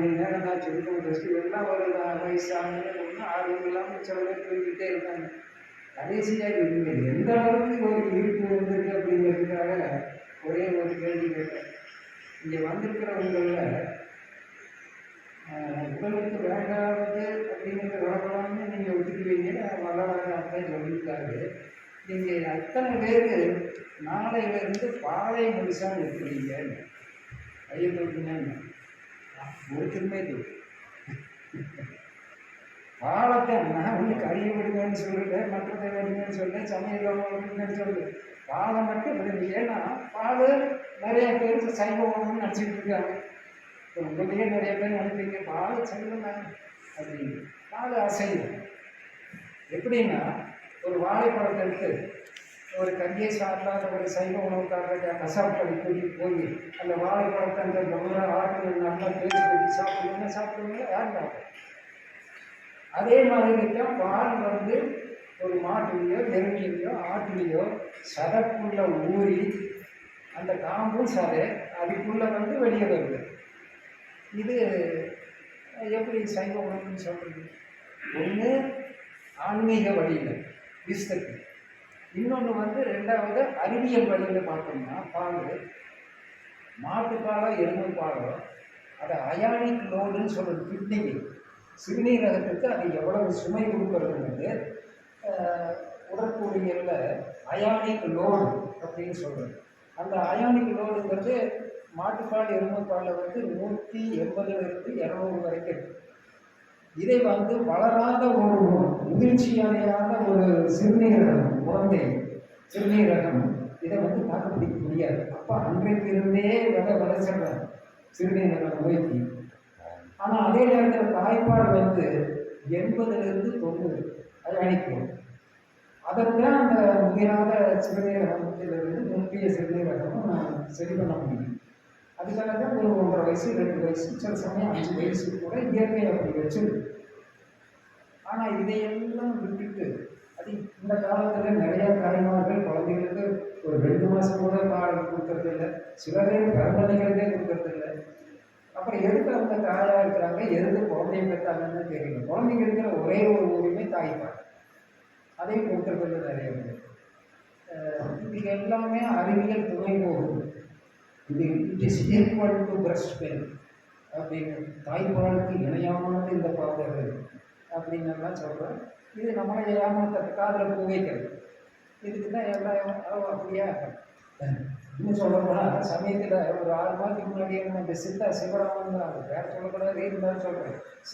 மணி நேரம் தான் சொல்லிட்டு ரெஸ்ட் எல்லாம் ஒரு வயசானவங்க ஒன்றும் ஆர்வம் இல்லாமல் சில பேர் தூங்கிட்டே இருக்காங்க. கடைசியாக இவங்க எந்த அளவுக்கு ஒரு ஈர்ப்பு வந்திருக்கு அப்படிங்கிறதுக்காக ஒரே ஒரு கேள்வி கேட்டேன். இங்கே வந்திருக்கிறவங்களில் உங்களுக்கு வேண்டாவது அப்படிங்கிறது வளரலாம்னு நீங்கள் ஒத்துக்குவீங்க வளராக தான் சொல்லியிருக்காரு. நீங்கள் அத்தனை பேர் நாளையிலேருந்து பாதை முழுசாக இருக்கிறீங்க ஐயன் ஒருத்தருமே தோற்று பாவத்தை நான் ஒன்று கறியை விடுங்கன்னு சொல்லிட்டேன் மற்றதை விடுங்கன்னு சொல்லிட்டேன் சமையல் விடுங்கன்னு சொல்லிட்டேன் பாலை மட்டும் விடுங்க. ஏன்னா பால் நிறைய பேர் சைவ உணவுன்னு இருக்காங்க. இப்போ உங்களையே நிறைய பேர் நினைப்பீங்க பால் சைவம் அப்படின்னு. பால் அசைவம். எப்படின்னா ஒரு வாழைப்பழத்தை எடுத்து ஒரு கஞ்சியை சாப்பிடாத ஒரு சைவ உணவுக்காக கசாப்படி கூட்டிட்டு போய் அந்த வாழைப்பழத்தை அந்த நல்லா ஆட்கள் நல்லா பேசி கொட்டி சாப்பிடுவாங்க சாப்பிடுவாங்க யார் அதே மாதிரி தான் பால் வந்து ஒரு மாட்டுலேயோ எருமையிலையோ ஆட்டுலேயோ சதக்குள்ள ஊறி அந்த காம்பும் சதை அதுக்குள்ளே வந்து வெளியே வருது. இது எப்படி சைவ உணவுன்னு சொல்கிறது ஒன்று ஆன்மீக வழியில் விஸ்தத்து இன்னொன்று வந்து ரெண்டாவது அறிவியல் வழியில் பார்த்தோம்னா பால் மாட்டுப்பாலோ எருமை பாலோ அதை அயானிக் லோடுன்னு சொல்கிறது கிட்னிக்கு சிறுநீரகத்துக்கு அது எவ்வளவு சுமை கொடுக்கறதுங்கிறது அஹ், உடற்கூறியலில் அயானிக் லோடு அப்படின்னு சொல்கிறது அந்த அயானிக் லோடுங்கிறது மாட்டுப்பால் எருமைப்பாலில் வந்து நூற்றி எண்பதுலேருந்து இரநூறு வரைக்கும் இருக்குது இதை வந்து வளராத ஒரு முதிர்ச்சி அடையாத ஒரு சிறுநீரகம் குழந்தை சிறுநீரகம். இதை வந்து தாக்குப்பிடிக்க முடியாது. அப்போ அன்றைக்கு இருந்தே விதை விளைச்சிடுறாங்க சிறுநீரகம் நோய்க்கு ஆனால் அதே நேரத்தில் தாய்ப்பால் வந்து எண்பதுலேருந்து தொண்ணூறு அது அணிக்கும் அதைத்தான் அந்த முதிராத சிறுநீரகத்திலிருந்து முக்கிய நான் சரி பண்ண முடியும். அதுக்காக தான் ஒரு ஒன்றரை வயசு ரெண்டு வயசு சில சமயம் அஞ்சு வயசு கூட இயற்கை அப்படி வச்சிருக்கு ஆனால் இதையெல்லாம் விட்டுட்டு அது இந்த காலத்தில் நிறைய தாய்மார்கள் குழந்தைங்களுக்கு ஒரு ரெண்டு மாதம் கூட பால் கொடுக்கறது இல்லை சில பேர் பிறந்தனைகளே கொடுக்கறது இல்லை அப்புறம் எதுக்கு அவங்க தாயாக இருக்கிறாங்க? எதுக்கு குழந்தைய பெற்றாங்கன்னு தெரியல. குழந்தைங்க இருக்கிற ஒரே ஒரு உரிமை தாய்ப்பால் அதையும் கொடுக்கறது இல்லை நிறைய பேர். இது எல்லாமே அறிவியல் துணை போகுது. இது it is equal to breast pain அப்படின்னு தாய்ப்பாலுக்கு இணையானது இந்த பாதர்கள் அப்படின்னெல்லாம் சொல்கிறேன் இது நம்மளை ஏமாத்த காதில் புகைக்கிறது இதுக்கு தான் எல்லாம் ஓ, அப்படியா இன்னும் சொல்ல போனால் சமயத்தில் ஒரு ஆறு மாதத்துக்கு முன்னாடியே நம்ம இந்த சித்தா சிவராமன் தான் அது பேர் சொல்லக்கூடாது இருந்தாலும் சொல்கிறேன்